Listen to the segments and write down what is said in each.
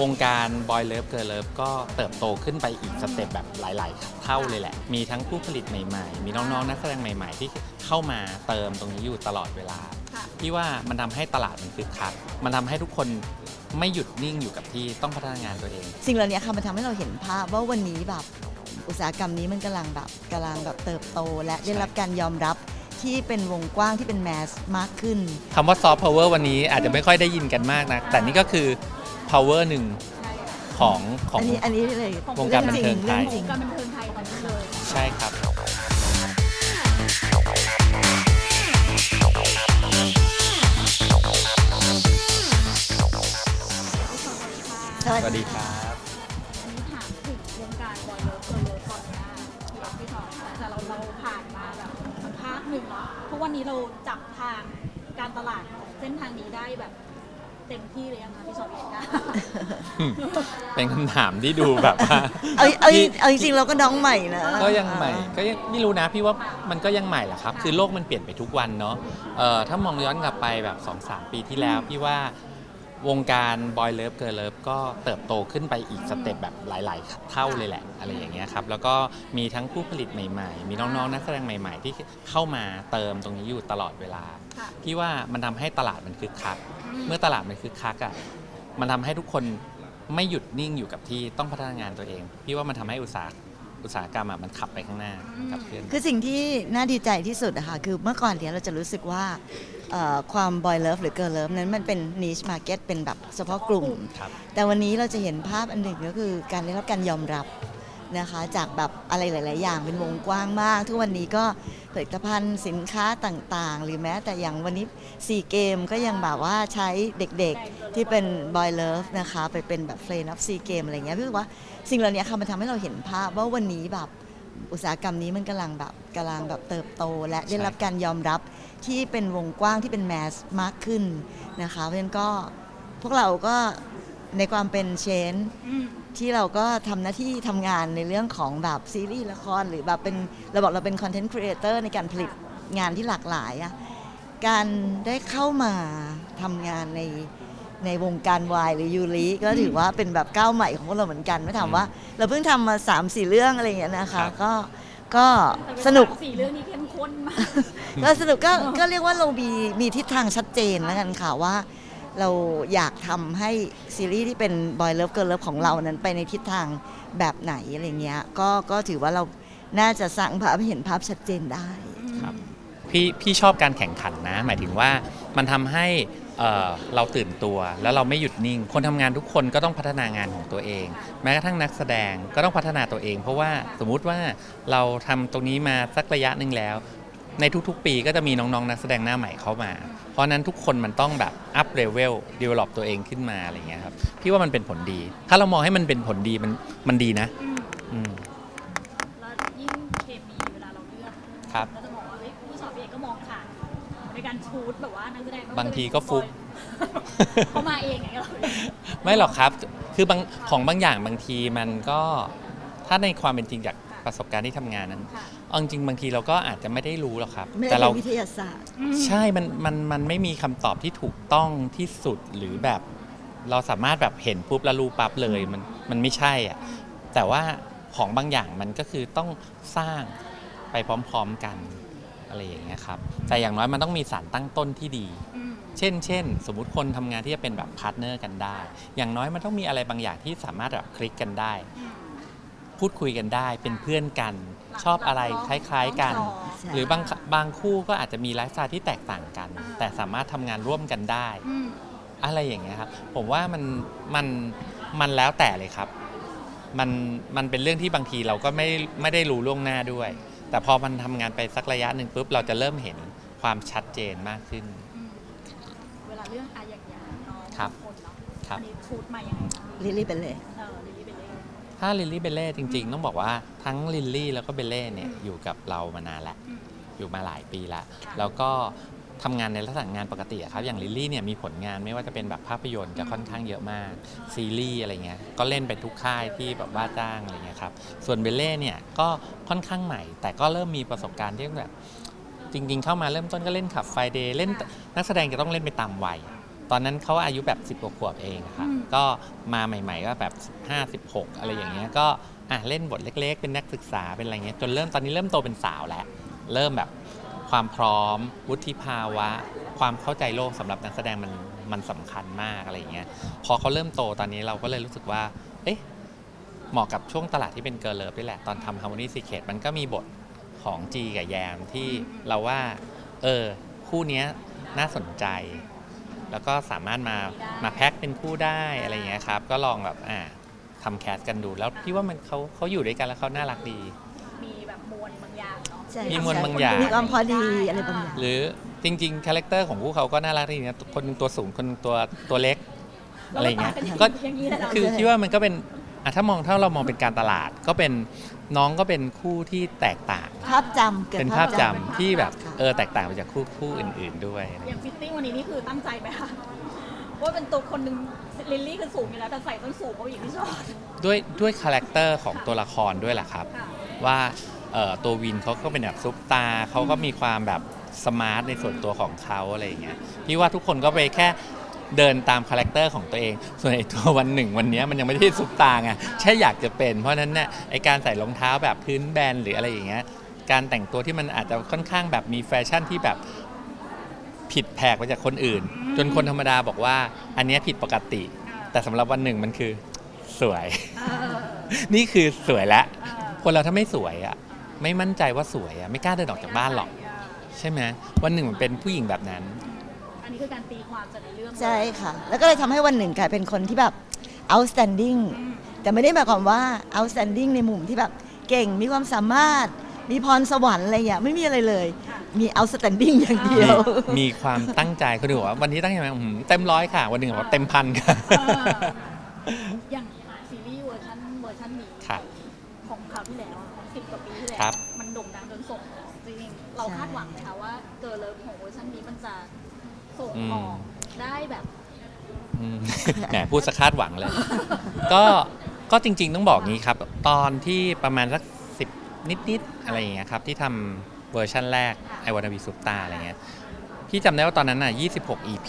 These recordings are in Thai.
วงการบอยเลิฟเกิร์ลเลิฟก็เติบโตขึ้นไปอีกสเต็ปแบบหลาย ๆ เท่าเลยแหละ มีทั้งผู้ผลิตใหม่ ๆ มีน้อง ๆ นักแสดงใหม่ ๆ ที่เข้ามาเติมตรงนี้อยู่ตลอดเวลาค่ะพี่ว่ามันทำให้ตลาดมันคึกคัก มันทำให้ทุกคนไม่หยุดนิ่งอยู่กับที่ต้องพัฒนางานตัวเอง สิ่งเหล่านี้ค่ะมันทำให้เราเห็นภาพว่าวันนี้แบบอุตสาหกรรมนี้มันกำลังแบบกำลังแบบเติบโต และได้รับการยอมรับที่เป็นวงกว้างที่เป็นแมสมากขึ้นคำว่าซอฟต์พาวเวอร์วันนี้อาจจะไม่ค่อยได้ยินกันมากนะ แต่นี่ก็คือ power หนึ่งของของ อันนี้อันนี้เลยวงการบันเทิงไทย รื่องจริงการบันเทิงไทยตอนนี้เลย ใช่ครับใช่สวัสดีครับ อันนี้ถามถึงวงการบอยเลิฟเกิร์ลเลิฟตอนเนี้ยพี่อ๊อฟพี่ชอนแต่เราเราผ่านมาแบบสักพักหนึ่งเนาะทุกวันนี้เราจับทางการตลาดของเส้นทางนี้ได้แบบ เต็มที่เลยยังคะพี่ชอนพี่เอกาเป็นคำถามที่ดูแบบว่าเอาเอาที่เอาจริงๆเราก็น้องใหม่นะก็ยังใหม่ก็ยังไม่รู้นะพี่ว่ามันก็ยังใหม่แหละครับ คือโลกมันเปลี่ยนไปทุกวันเนาะเอ่อถ้ามองย้อนกลับไปแบบ2-3ปีที่แล้วพี่ว่า วงการบอยเลิฟเกิร์ลเลิฟก็เติบโตขึ้นไปอีกสเต็ปแบบหลาย ๆ เท่าเลยแหละ อะไรอย่างเงี้ยครับ แล้วก็มีทั้งผู้ผลิตใหม่ ๆ มีน้อง ๆ นักแสดงใหม่ ๆ ที่เข้ามาเติมตรงนี้อยู่ตลอดเวลา ค่ะพี่ว่ามันทำให้ตลาดมันคึกคัก เมื่อตลาดมันคึกคักอะ มันทำให้ทุกคนไม่หยุดนิ่งอยู่กับที่ต้องพัฒนางานตัวเอง พี่ว่ามันทำให้อุตสาหอุตสาหกรรมอะมันขับไปข้างหน้ากับเพื่อน คือสิ่งที่น่าดีใจที่สุดอะค่ะคือเมื่อก่อนเนี่ยเราจะรู้สึกว่าเอ่อ ความบอยเลิฟหรือเกิร์ลเลิฟนั้นมันเป็นนิชมาร์เก็ตเป็นแบบเฉพาะกลุ่ม ครับ แต่วันนี้เราจะเห็นภาพอันหนึ่งก็คือการได้รับการยอมรับนะคะจากแบบอะไรหลาย ๆ อย่างเป็นวงกว้างมาก ทุกวันนี้ก็ผลิตภัณฑ์สินค้าต่าง ๆ หรือแม้แต่อย่างวันนี้ซีเกมก็ยังแบบว่าใช้เด็ก ๆ ที่เป็นบอยเลิฟนะคะไปเป็นแบบเฟรนด์ออฟซีเกมอะไรเงี้ยพี่รู้สึกว่าสิ่งเหล่านี้ค่ะมันทำให้เราเห็นภาพว่าวันนี้แบบ อุตสาหกรรมนี้มันกำลังแบบกำลังแบบเติบโต และได้รับการยอมรับที่เป็นวงกว้างที่เป็นแมสมากขึ้นนะคะเพราะฉะนั้นก็พวกเราก็ในความเป็นเชนอืมที่เราก็ทำหน้าที่ทำงานในเรื่องของแบบซีรีส์ละครหรือแบบเป็นเราบอกเราเป็นคอนเทนต์ครีเอเตอร์ในการผลิตงานที่หลากหลายอะการได้เข้ามาทำงานใน ในวงการวายหรือยูริก็ถือว่าเป็นแบบก้าวใหม่ของพวกเราเหมือนกันไม่ถามว่า เราเพิ่งทำมา3ามสี่เรื่องอะไรอย่างเงี้ยนะครัคะบก็ก็แต่เวลาสนุก สี่เรื่องนี้เข้มข้นมาก ก็สนุกก็ก็เรียกว่าเรามีมีทิศทางชัดเจนแล้วกันค่ะว่า เราอยากทำให้ซีรีส์ที่เป็นบอยเลิฟเกิร์ลเลิฟของเรานั้นไปในทิศทางแบบไหนอะไรเงี้ยก็ก็ถือว่าเราน่าจะสร้างภาพให้เห็นภาพชัดเจนได้ ครับ พี่พี่ชอบการแข่งขันนะ หมายถึงว่ามันทำให้ เอ่อเราตื่นตัวแล้วเราไม่หยุดนิ่ง คนทำงานทุกคนก็ต้องพัฒนางานของตัวเอง แม้กระทั่งนักแสดงก็ต้องพัฒนาตัวเอง เพราะว่าสมมุติว่าเราทำตรงนี้มาสักระยะหนึ่งแล้ว ในทุกๆ ปีก็จะมีน้องๆ นักแสดงหน้าใหม่เข้ามา เพราะฉะนั้นทุกคนมันต้องแบบอัพเลเวลดีเวล็อปตัวเองขึ้นมาอะไรเงี้ยครับพี่ว่ามันเป็นผลดี ถ้าเรามองให้มันเป็นผลดีมันมันดีนะอืมอืมแล้วยิ่งเคมีเวลาเราเลือกครับ ก็จะ การชูดแบบว่านักแสดงไม่ว่บางทีจะเป็นก็ฟุกบอยเขามาเองอย่างเงี้ยเหรอไม่หรอกครับ คือบางของบางอย่างบางทีมันก็ถ้าในความเป็นจริงจากประสบการณ์ที่ทำงานนั้นค่ะเอาจริงๆบางทีเราก็อาจจะไม่ได้รู้หรอกครับ ไม่แต่ได้เรา เป็นวิทยาศาสตร์ อืม ใช่ มัน มัน มันไม่มีคำตอบที่ถูกต้องที่สุดหรือแบบ เราสามารถแบบเห็นปุ๊บแล้วรู้ปั๊บเลย มัน มันไม่ใช่อะ แต่ว่าของบางอย่างมันก็คือต้องสร้างไปพร้อม ๆกัน อะไรอย่างเงี้ยครับแต่อย่างน้อยมันต้องมีสารตั้งต้นที่ดี อืมเช่น เช่น สมมุติคนทำงานที่จะเป็นแบบพาร์ทเนอร์กันได้ อย่างน้อยมันต้องมีอะไรบางอย่างที่สามารถแบบคลิกกันได้ อืม พูดคุยกันได้เป็นเพื่อนกัน ชอบอะไรคล้ายๆกันใช่หรือบางบางคู่ก็อาจจะมีไลฟ์สไตล์ที่แตกต่างกันแต่สามารถทำงานร่วมกันได้ อืมอะไรอย่างเงี้ยครับ ผมว่ามันมันมันแล้วแต่เลยครับ มันมันเป็นเรื่องที่บางทีเราก็ไม่ไม่ได้รู้ล่วงหน้าด้วย แต่พอมันทำงานไปสักระยะหนึ่งปุ๊บเราจะเริ่มเห็นความชัดเจนมากขึ้น อืมเวลาเรื่องอาอย่างอย่างน้องครับคนเนาะครับ อันนี้ชูดมายังไงบ้างลิลลี่เป็นเลย เออลิลลี่เป็นเล่ถ้าลิลลี่เบลเล่จริง ๆ ต้องบอกว่าทั้งลิลลี่แล้วก็เบลเล่เนี่ยอยู่กับเรามานานแล้ว อืม อยู่มาหลายปีแล้วค่ะ แล้วก็ ทำงานในลักษณะงานปกติอะครับอย่างลิลลี่เนี่ยมีผลงานไม่ว่าจะเป็นแบบภาพยนตร์จะค่อนข้างเยอะมาก ซีรีส์อะไรเงี้ยก็เล่นไปทุกค่ายที่แบบว่าจ้างอะไรเงี้ยครับส่วนเบลเล่เนี่ยก็ค่อนข้างใหม่ แต่ก็เริ่มมีประสบการณ์ที่แบบจริง ๆ เข้ามาเริ่มต้นก็เล่นขับไฟเดย์เล่นนักแสดงจะต้องเล่นไปตามวัยตอนนั้นเขาอายุแบบ 10กว่าขวบเองครับอืมก็มาใหม่ ๆ ก็แบบ 15 16 อะไรอย่างเงี้ย ก็อะเล่นบทเล็ก ๆ เป็นนักศึกษาเป็นอะไรเงี้ย จนเริ่มตอนนี้เริ่มโตเป็นสาวแล้ว เริ่มแบบ ความพร้อม วุฒิภาวะ ความเข้าใจโลกสำหรับนักแสดงมันมันสำคัญมากอะไรอย่างเงี้ยพอเขาเริ่มโตตอนนี้เราก็เลยรู้สึกว่า เอ๊ะเหมาะกับช่วงตลาดที่เป็นเกิร์ลเลิฟนี่แหละ ตอนทำ Harmony Secret มันก็มีบทของจีกับแยมที่เราว่า เออ คู่เนี้ยน่าสนใจ แล้วก็สามารถมามาแพ็คเป็นคู่ได้อะไรอย่างเงี้ยครับ ก็ลองแบบอ่าทำแคสกันดูแล้วพี่ว่ามันเขาเขาอยู่ด้วยกันแล้วเขาน่ารักดีมีแบบมว ลบางอย่างเนาะใช่มีมวลบางอย่าง มีความพอดีอะไรบางอย่าง หรือจริงๆคาแรคเตอร์ของคู่เขาก็น่ารักดีนะคนหนึงตัวสูงคนหนึงตัวตัวเล็ก อะไรอย่างเงี้ยก็ก็อย่างนี้แหละคือคิดว่ามันก็เป็นอะถ้ามองถ้าเรามองเป็นการตลาดก็เป็นน้องก็เป็นคู่ที่แตกต่าง ภาพจำเกิดเป็นภาพจำ ที่แบบเออแตกต่างไปจากคู่คู่อื่น ๆด้วย อย่างฟิตติ้งวันนี้นี่คือตั้งใจไหมคะว่าเป็นตัวคนหนึ่งลิลลี่คือสูงอยู่แล้วแต่ใส่ส้นสูงเขาอย่างที่ชอบด้วยด้วยคาแรคเตอร์ของตัวละครด้วยแหละครับ ค่ะว่าเอ่อ ตัววินเขาก็เป็นแบบซุปตาเขาก็มีความแบบสมาร์ทในส่วนตัวของเขาอะไรอย่างเงี้ยพี่ว่าทุกคนก็ไปแค่เดินตามคาแรคเตอร์ของตัวเอง ส่วนไอ้ตัววันหนึ่งวันนี้มันยังไม่ได้ซุปตาไงแค่อยากจะเป็น เพราะฉะนั้นเนี่ยไอ้การใส่รองเท้าแบบพื้นแบนหรืออะไรอย่างเงี้ยการแต่งตัวที่มันอาจจะค่อนข้างแบบมีแฟชั่นที่แบบผิดแผกไปจากคนอื่น จนคนธรรมดาบอกว่า อันนี้ผิดปกติ แต่สำหรับวันหนึ่งมันคือสวย นี่คือสวยแล้วคนเราถ้าไม่สวยอะ ไม่มั่นใจว่าสวยอะไม่กล้าเดินออกจากบ้านหรอก ใช่ไหมวันหนึ่งมันเป็นผู้หญิงแบบนั้น อันนี้คือการตีความจากในเรื่องเลยใช่ค่ะ แล้วก็เลยทำให้วันหนึ่งกลายเป็นคนที่แบบ outstanding อืมแต่ไม่ได้หมายความว่า outstanding ในมุมที่แบบเก่งมีความสามารถ มีพรสวรรค์อะไรอย่างเงี้ยไม่มีอะไรเลยค่ะมี outstanding อย่างเดียว มีมีความตั้งใจคนอื่นบอกว่าวันนี้ตั้งใจไหมอื้อหือเต็มร้อยค่ะ วันหนึ่งบอกว่าเต็มพันค่ะ เอออย่างซีรีส์เวอร์ชันเวอร์ชันนี้ครับของคราวที่แล้วอะ ครัวบมันโด่งดังจนส่งออกจริงๆเราใช่คาดหวังไหมคะว่าเกิร์ลเลิฟของเวอร์ชันนี้มันจะส่งอืมออกได้แบบอืมแหมพูดสะคาดหวังเลย ก็ก็จริง ๆ ต้องบอกงี้ครับ ตอนที่ประมาณสักสิบนิด ๆ อะไรอย่างเงี้ยครับ ที่ทำเวอร์ชันแรกไอวานาบีซุปตาอะไรเงี้ยพี่จำได้ว่าตอนนั้นน่ะ26 EP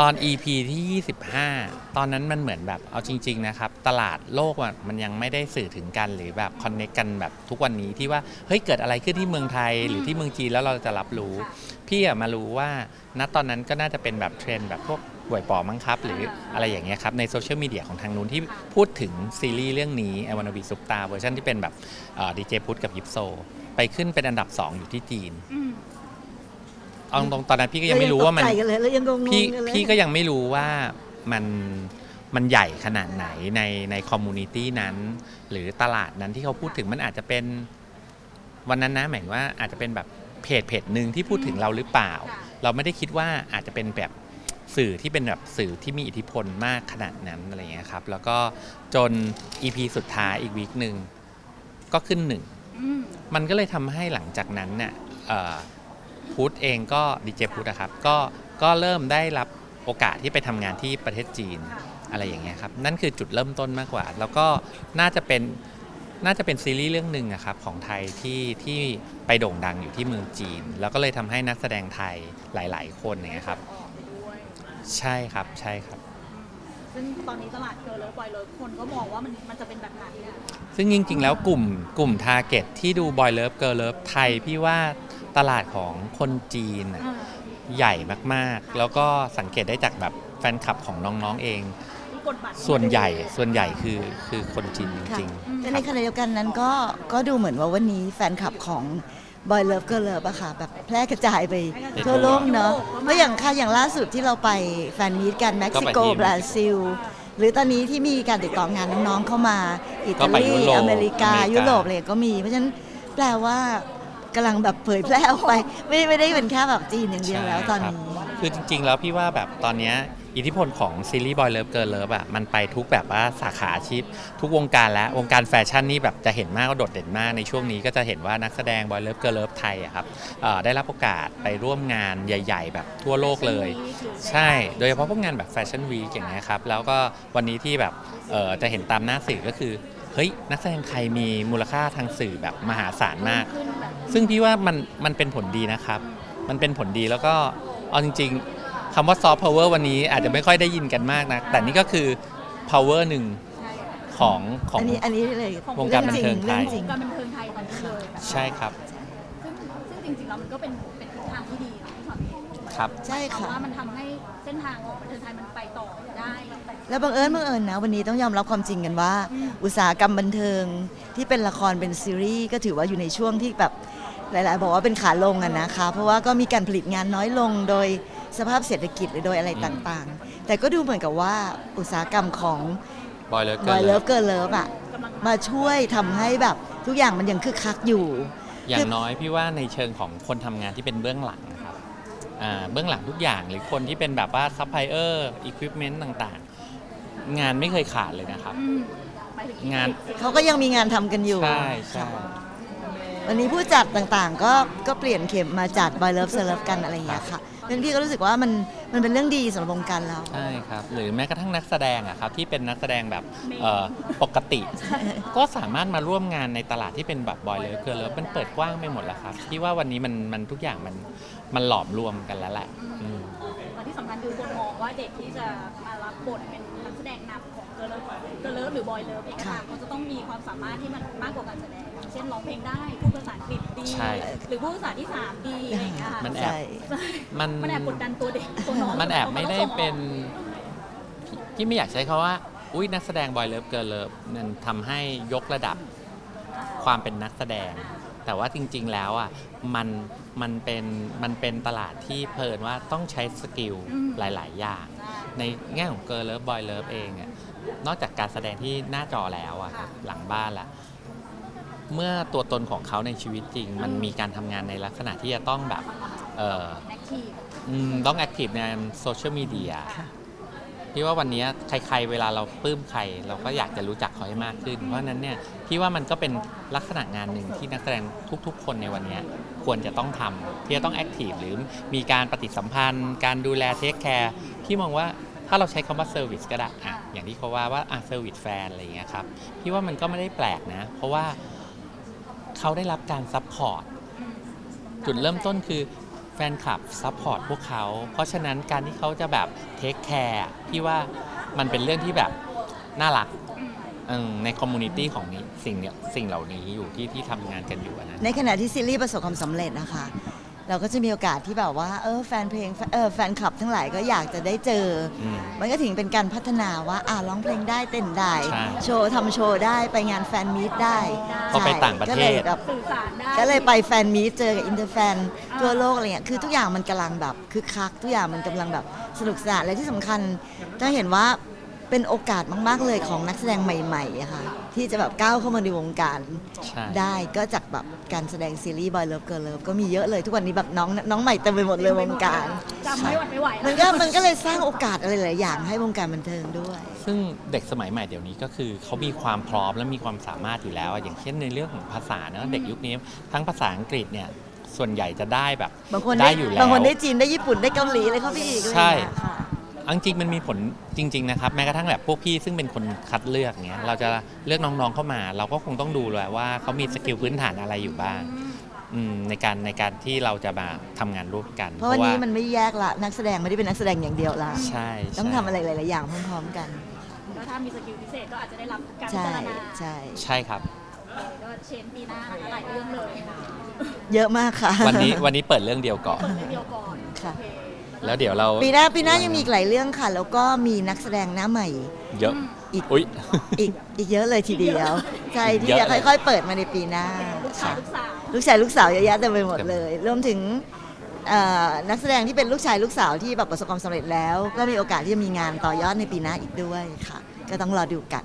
ตอน EP ที่ 25 ตอนนั้นมันเหมือนแบบเอาจริง ๆ นะครับ ตลาดโลกอะมันยังไม่ได้สื่อถึงกันหรือแบบคอนเน c กกันแบบทุกวันนี้ที่ว่า เฮ้ย เกิดอะไรขึ้นที่เมืองไทยหรือที่เมืองจีนแล้วเราจะรับรู้ค่ะพี่อะมารู้ว่าณตอนนั้นก็น่าจะเป็นแบบเทรนด์แบบพวกหวยปอมั้งครับ หรืออะไรอย่างเงี้ยครับ ในโซเชียลมีเดียของทางนู้นที่พูดถึงซีรีส์เรื่องนี้ไอวานาบีซุปตาเวอร์ชันที่เป็นแบบดีเจพุทธกับยิปโซ ไปขึ้นเป็นอันดับ 2 อยู่ที่จีน อืม เอาตรงๆตอนนั้นพี่ก็ยังไม่รู้ว่ามันเตกใจกันเลยแล้วยังงงๆพี่กันเลย พี่ก็ยังไม่รู้ว่ามันมันใหญ่ขนาดไหนในในคอมมูนิตี้นั้น หรือตลาดนั้นที่เขาพูดถึงมันอาจจะเป็นวันนั้นนะหมายถึงว่าอาจจะเป็นแบบเพจเพจหนึ่งที่พูดถึงเราหรือเปล่าค่ะเราไม่ได้คิดว่าอาจจะเป็นแบบสื่อที่เป็นแบบสื่อที่มีอิทธิพลมากขนาดนั้นอะไรอย่างเงี้ยครับ แล้วก็จน EP สุดท้ายอีกวีคหนึ่งก็ขึ้นหนึ่ง อืมมันก็เลยทำให้หลังจากนั้นเนี่ยเอ่อ พุทธเองก็ดีเจพุทธนะครับก็ก็เริ่มได้รับโอกาสที่ไปทำงานที่ประเทศจีนค่ะอะไรอย่างเงี้ยครับนั่นคือจุดเริ่มต้นมากกว่า แล้วก็น่าจะเป็นน่าจะเป็นซีรีส์เรื่องหนึ่งอะครับของไทยที่ที่ไปโด่งดังอยู่ที่เมืองจีน แล้วก็เลยทำให้นักแสดงไทยหลาย ๆ คนอย่างเงี้ยครับออกไปด้วยใช่ครับใช่ครับ ซึ่งตอนนี้ตลาดเกิร์ลเลิฟบอยเลิฟคนก็มองว่ามันมันจะเป็นแบบนั้นเนี่ยซึ่งจริง ๆ แล้วกลุ่มกลุ่มทาร์เก็ตที่ดูบอยเลิฟเกิร์ลเลิฟไทย พี่ว่า ตลาดของคนจีนอะอ่าใหญ่มากๆ แล้วก็สังเกตได้จากแบบแฟนคลับของน้องๆเองที่กดบัตรส่วนใหญ่ส่วนใหญ่คือคือคนจีนจริงอืมแต่ในขณะเดียวกันนั้นก็ก็ดูเหมือนว่าวันนี้แฟนคลับของ Boy Love Girl Love อะค่ะแบบแพร่กระจายไปทั่วโลกเนอะเพราะอย่างค่ะอย่างล่าสุดที่เราไปแฟนมีตกันเม็กซิโกบราซิล หรือตอนนี้ที่มีการติดต่องานน้องๆเข้ามา อิก็ตาไปลียุโรปอเมริกาอเมริกายุโรปเลยก็มี เพราะฉะนั้นแปลว่า กำลังแบบเผยแพร่ออกไป ไม่ไม่ได้เป็นแค่แบบจีนอย่างเดียวแล้วตอนนี้ใช่ครับคือจริง ๆ แล้วพี่ว่าแบบตอนเนี้ยอิทธิพลของซีรีส์บอยเลิฟเกิร์ลเลิฟอะมันไปทุกแบบว่าสาขาอาชีพ ทุกวงการแล้ววงการแฟชั่นนี่แบบจะเห็นมากก็โดดเด่นมากในช่วงนี้ก็จะเห็นว่านักแสดงบอยเลิฟเกิร์ลเลิฟไทยอะครับเอ่อได้รับโอกาสไปร่วมงานใหญ่ ๆ แบบทั่วโลกเลย ใช่ โดยเฉพาะพวกงานแบบแฟชั่นวีคอย่างเงี้ยครับ แล้วก็วันนี้ที่แบบเอ่อจะเห็นตามหน้าสื่อก็คือ เฮ้ยนักแสดงไทยมีมูลค่าทางสื่อแบบมหาศาลมากขึ้นแบบซึ่งพี่ว่ามันมันเป็นผลดีนะครับ มันเป็นผลดีแล้วก็เอาจริง ๆคำว่าซอฟต์พาวเวอร์วันนี้อาจจะไม่ค่อยได้ยินกันมากนะแต่นี่ก็คือ power หนึ่งใช่ของของ อันนี้อันนี้เลยวงการบันเทิงไทย รื่องจริง การบันเทิงไทยตอนนี้เลยแบบใช่ครับ ซึ่งซึ่งจริงๆแล้วมันก็เป็นเป็นทิศทางที่ดีนะพี่ชอน ครับ ใช่เพราะค่ะ ว่ามันทำให้เส้นทางของบันเทิงไทยมันไปต่อได้แล้วบังเอิญบังเอิญนะ วันนี้ต้องยอมรับความจริงกันว่าอืมอุตสาหกรรมบันเทิงที่เป็นละครเป็นซีรีส์ก็ถือว่าอยู่ในช่วงที่แบบหลาย ๆ บอกว่าเป็นขาลงอะนะคะ เพราะว่าก็มีการผลิตงานน้อยลงโดยสภาพเศรษฐกิจหรือโดยอะไรต่าง ๆ แต่ก็ดูเหมือนกับว่าอุตสาหกรรมของ บอยเลบอยเกเลิอฟร์เกิร์เลิฟอะกำลังมาช่วยทำให้แบบทุกอย่างมันยังคึกคักอยู่ อย่างน้อยพี่ว่าในเชิงของคนทำงานที่เป็นเบื้องหลังนะครับอ่า เบื้องหลังทุกอย่างหรือคนที่เป็นแบบว่าซัพพลายเออร์อุปกรณ์ต่างๆ งานไม่เคยขาดเลยนะครับอืมหมายถึงานเขาก็ยังมีงานทำกันอยู่ ใช่ใช่วันนี้ผู้จัดต่างๆ ก็ก็เปลี่ยนเข็มมาจัดบอยเลิฟเซ v ฟกันอะไรอย่างเงี้ยค่ะ เรื่องพี่ก็รู้สึกว่ามันมันเป็นเรื่องดีสำหรับวงการเรา ใช่ครับ หรือแม้กระทั่งนักแสดงอะครับที่เป็นนักแสดงแบบเอ่อปกติ ก็สามารถมาร่วมงานในตลาดที่เป็นแบบบอยเลฟเกอร์เลฟมันเปิดกว้างไปหมดแล้วครับที่ว่าวันนี้มันมันทุกอย่างมันมันหลอมรวมกันแล้วแหละอืม และที่สำคัญคือคนมองว่าเด็กที่จะมารับบทเป็นนักแสดงนำของเกิร์ลเลิฟเกิร์ลเลิฟหรือบอยเลิฟเองก็ตามเขาจะต้องมีความสามารถที่มันมากกว่าการแสดงอย่างเช่นร้องเพลงได้พูดภาษาอังกฤษดี ใช่ หรือพูดภาษาที่สามดีอะไรอย่างเงี้ยค่ะมันแอบ ใช่ มันมันแอบกดดันตัวเด็กตัวน้องมันแอบไม่ได้เป็นที่ไม่อยากใช้คาว่า อุ้ยนักแสดงบอยเลิฟเกิร์ลเลิฟนั่นทำให้ยกระดับความเป็นนักแสดง แต่ว่าจริง ๆ แล้วอะมันมันเป็นมันเป็นตลาดที่เพลินว่าต้องใช้สกิลหลาย ๆ อย่าง ในแง่ของเกิร์ลเลิฟบอยเลิฟเองอะนอกจากการแสดงที่หน้าจอแล้วอะครับหลังบ้านละ เมื่อตัวตนของเขาในชีวิตจริง มันมีการทำงานในลักษณะที่จะต้องแบบเอ่อแอคทีฟอืมต้องแอคทีฟในโซเชียลมีเดียพี่ว่าวันนี้ใครๆเวลาเราปลื้มใคร เราก็อยากจะรู้จักเขาให้มากขึ้น เพราะฉะนั้นเนี่ยพี่ว่ามันก็เป็นลักษณะงานหนึ่งที่นักแสดงทุก ๆ คนในวันนี้ควรจะต้องทำที่จะต้องแอคทีฟหรือมีการปฏิสัมพันธ์ การดูแลเทคแคร์พี่มองว่าถ้าเราใช้คำว่าเซอร์วิสก็ได้อะอย่างที่เขาว่าว่าอะเซอร์วิสแฟนอะไรอย่างเงี้ยครับ พี่ว่ามันก็ไม่ได้แปลกนะ เพราะว่า เขาได้รับการซัพพอร์ตจุดเริ่มต้นคือแฟนคลับซัพพอร์ตพวกเขา เพราะฉะนั้นการที่เขาจะแบบเทคแคร์พี่ว่ามันเป็นเรื่องที่แบบน่ารักในคอมมูนิตี้ของนี้สิ่งเนี้ยสิ่งเหล่านี้อยู่ที่ที่ทำงานกันอยู่นะ ในขณะที่ซีรีส์ประสบความสำเร็จนะคะ เราก็จะมีโอกาสที่แบบว่าเออแฟนเพลงเออแฟนคลับทั้งหลายก็อยากจะได้เจอออืมมันก็ถึงเป็นการพัฒนาว่าอ่าร้องเพลงได้เต้นได้ใช่โชว์ทำโชว์ได้ไปงานแฟนมีตได้เขาไปต่างประเทศ ก็เลยแบบสื่อสารได้ก็เลยไปแฟนมีตเจอกับอินเตอร์แฟนทั่วโลกอะไรเงี้ยคือทุกอย่างมันกำลังแบบคึกคัก ทุกอย่างมันกำลังแบบสนุกสนานและที่สำคัญจะเห็นว่า เป็นโอกาสมาก ๆ เลยของนักแสดงใหม่ๆอะค่ะ ที่จะแบบก้าวเข้ามาในวงการใช่ ได้ก็จากแบบการแสดงซีรีส์ Boy Love Girl Love ก็มีเยอะเลยทุกวันนี้แบบน้องน้องใหม่เต็มไปหมดเลยวงการ จำไม่หวัดไม่ไหวมันก็มันก็เลยสร้างโอกาสอะไรหลายอย่างให้วงการบันเทิงด้วย ซึ่งเด็กสมัยใหม่เดี๋ยวนี้ก็คือเขามีความพร้อมและมีความสามารถอยู่แล้วอะอย่างเช่นในเรื่องของภาษาเนอะเด็กยุคนี้ ทั้งภาษาอังกฤษเนี่ยส่วนใหญ่จะได้แบบบางคนได้ได้อยู่แล้ว บางคนได้จีนได้ญี่ปุ่นได้เกาหลีเลยเข้าไปอีกเลยใช่นะค่ะ เอาจริงๆมันมีผลจริง ๆ นะครับ แม้กระทั่งแบบพวกพี่ซึ่งเป็นคนคัดเลือกเนี้ยเราจะเลือกน้องๆเข้ามา เราก็คงต้องดูเลยว่าเขามีสกิลพื้นฐานอะไรอยู่บ้างอืมในการในการที่เราจะมาทำงานร่วมกันเพราะวันนี้มันไม่แยกละนักแสดงไม่ได้เป็นนักแสดงอย่างเดียวละใช่ต้องใช่ทำอะไรหลายๆอย่างพร้อมๆกันแล้วถ้ามีสกิลพิเศษก็อาจจะได้รับการพิใช่จารณาใช่ใช่ครับ ก็เชนปีหน้านะคะหลายเรื่องเลย เยอะมากค่ะ วันนี้วันนี้เปิดเรื่องเดียวก่อน เปิดเดียวก่อน ค่ะ โอเค แล้วเดี๋ยวเราปีหน้าปีหน้ายังมีอีกหลายเรื่องค่ะ แล้วก็มีนักแสดงหน้าใหม่ เยอะอีก อุ้ย อีกอีกเยอะเลยทีเดียวใช่ที่เยจะอะเลย ค่อย ๆ เปิดมาในปีหน้าลูกชายลูกสาวลูกชายลูกสาวเยอะแยะเต็มไปหมดเลย รวมถึงเอ่อนักแสดงที่เป็นลูกชายลูกสาวที่แบบประสบความสำเร็จแล้ว ก็มีโอกาสที่จะมีงานต่อยอดในปีหน้าอีกด้วยค่ะ ก็ต้องรอดูกัน